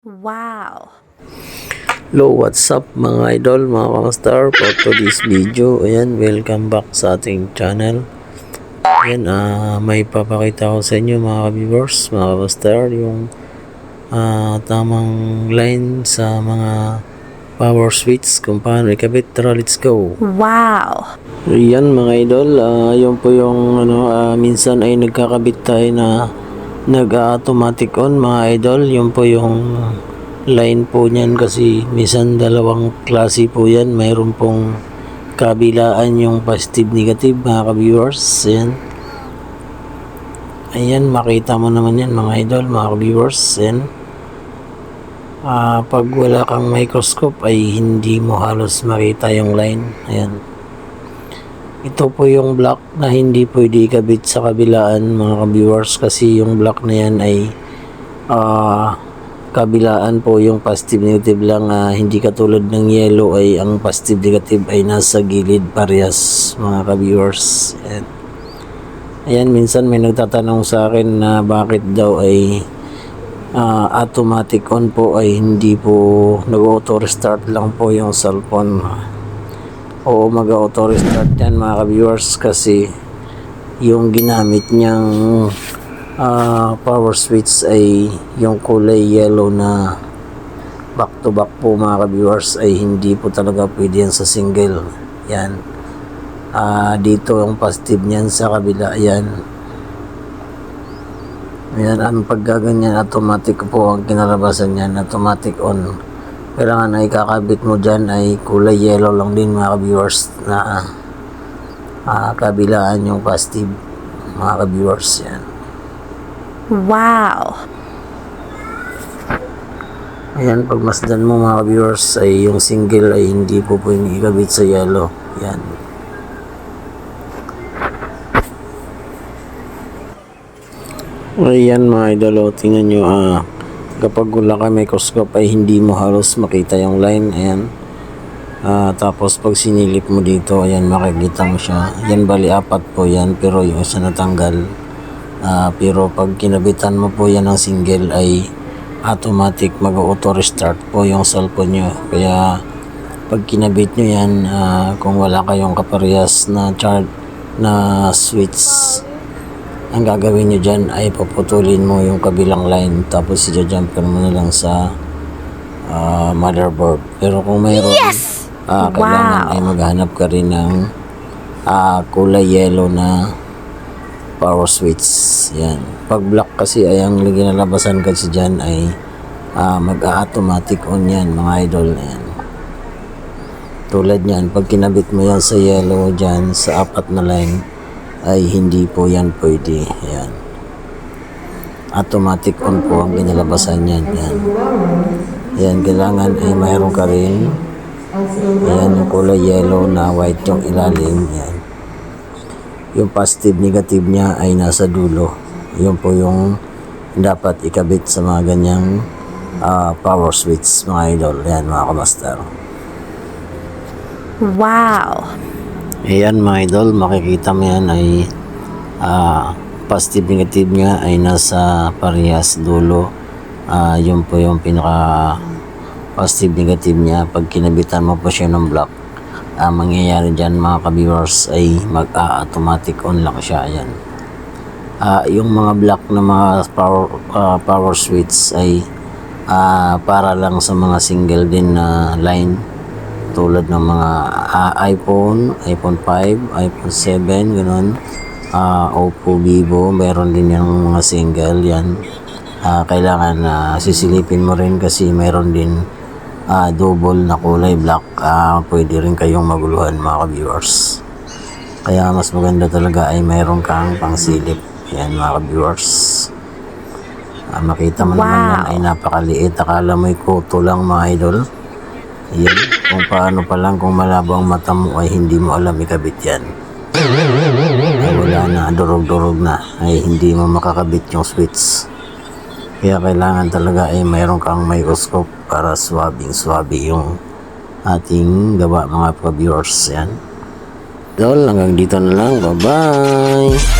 Wow. Hello, what's up mga idol, mga kamastar for today's video. Ayan, welcome back sa ating channel. Ayan, ah, may papakita ko sa inyo mga viewers, mga kamastar, yung ah, tamang line sa mga power switch kung paano ikabit. Tara, let's go! Wow. Yan mga idol, ah, yun po yung ano, ah, minsan ay nagkakabit tayo na nag-automatic on mga idol. Yun po yung line po niyan kasi minsan dalawang klase po yan. Mayroon pong kabilaan yung positive negative mga ka-viewers. Yan. Ayan, makita mo naman yan mga idol, mga ka-viewers. Yan. Ah, pag wala kang microscope ay hindi mo halos makita yung line. Ayan. Ito po yung block na hindi pwede ikabit sa kabilaan mga viewers kasi yung block na yan ay ah, kabilaan po yung positive negative lang ah, hindi katulad ng yellow ay ang positive negative ay nasa gilid parehas mga ka-viewers. Ayan. Ayan, minsan may nagtatanong sa akin na bakit daw ay ah, automatic on po ay hindi po nag-auto restart lang po yung cellphone. Oo, mag-auto restart yan mga ka-viewers kasi yung ginamit niyang ah, power switch ay yung kulay yellow na back to back po mga ka-viewers ay hindi po talaga pwede yan sa single. Yan. Ah, dito yung positive niyan sa kabila. Yan. Ayan, ang paggaganyan automatic po ang kinalabasan niyan, automatic on. Kailangan ay kakabit mo dyan ay kulay yellow lang din mga viewers na ah, kabilaan yung positive mga viewers yan. Wow. Ayan, pag masdan mo mga viewers ay yung single ay hindi po pwedeng ikabit sa yellow. Yan. Ayan mga idol, o, tingnan nyo, ah, kapag wala ka microscope ay hindi mo halos makita yung line. Ayan. Ah, tapos pag sinilip mo dito, ayan, makikita mo siya. Yan bali apat po yan, pero yung isa natanggal. Ah, pero pag kinabitan mo po yan ng single ay automatic mag-auto restart po yung cellphone nyo. Kaya pag kinabit nyo yan, ah, kung wala kayong kaparehas na chart na switch, ang gagawin nyo dyan ay paputulin mo yung kabilang line tapos i-jumper mo na lang sa ah, motherboard. Pero kung mayroon, ah, kailangan Wow. ay maghanap ka rin ng ah, kulay yellow na power switch. Yan. Pag black kasi ay ang ginalabasan kasi dyan ay ah, mag-automatic on yan mga idol. Yan. Tulad yan, pag kinabit mo yan sa yellow dyan, sa apat na line, ay hindi po yan pwede. Yan. Automatic on po ang kinalabasan yan. Yan. Yan, kailangan ay mayroon ka rin. Ayan yung kulay yellow na white yung ilalim. Yan. Yung positive negative niya ay nasa dulo. Yun po yung dapat ikabit sa mga ganyang ah, power switch mga idol. Yan mga kamaster. Wow. Ayan mga idol, makikita mo yan ay ah, positive negative niya ay nasa parehas dulo. Ah, yun po yung pinaka positive negative niya. Pag kinabitan mo po siya ng block, ang mangyayari dyan mga ka-viewers ay mag-automatic on lang siya. Ayan. Ah, yung mga block na mga power, ah, power switch ay ah, para lang sa mga single din na line tulad ng mga ah, iPhone, iPhone 5, iPhone 7, ganun. Ah, Oppo, Vivo, meron din yung mga single yan. Ah, kailangan na sisilipin mo rin kasi meron din ah, double na kulay black. Ah, pwede rin kayong maguluhan mga viewers. Kaya mas maganda talaga ay mayroon kang pangsilip. Yan mga viewers. Ah, makita mo naman Wow. yan ay napakaliit. Akala mo'y kuto lang mga idol. Yan. Kung paano pa lang kung malabo ang mata mo ay hindi mo alam ikabit yan. Ay wala na, durog-durog na. Ay hindi mo makakabit yung switch. Kaya kailangan talaga ay mayroon kang microscope para swabing-swabi yung ating gawa mga pa-viewers. Yan. Dol, hanggang dito na lang. Bye-bye!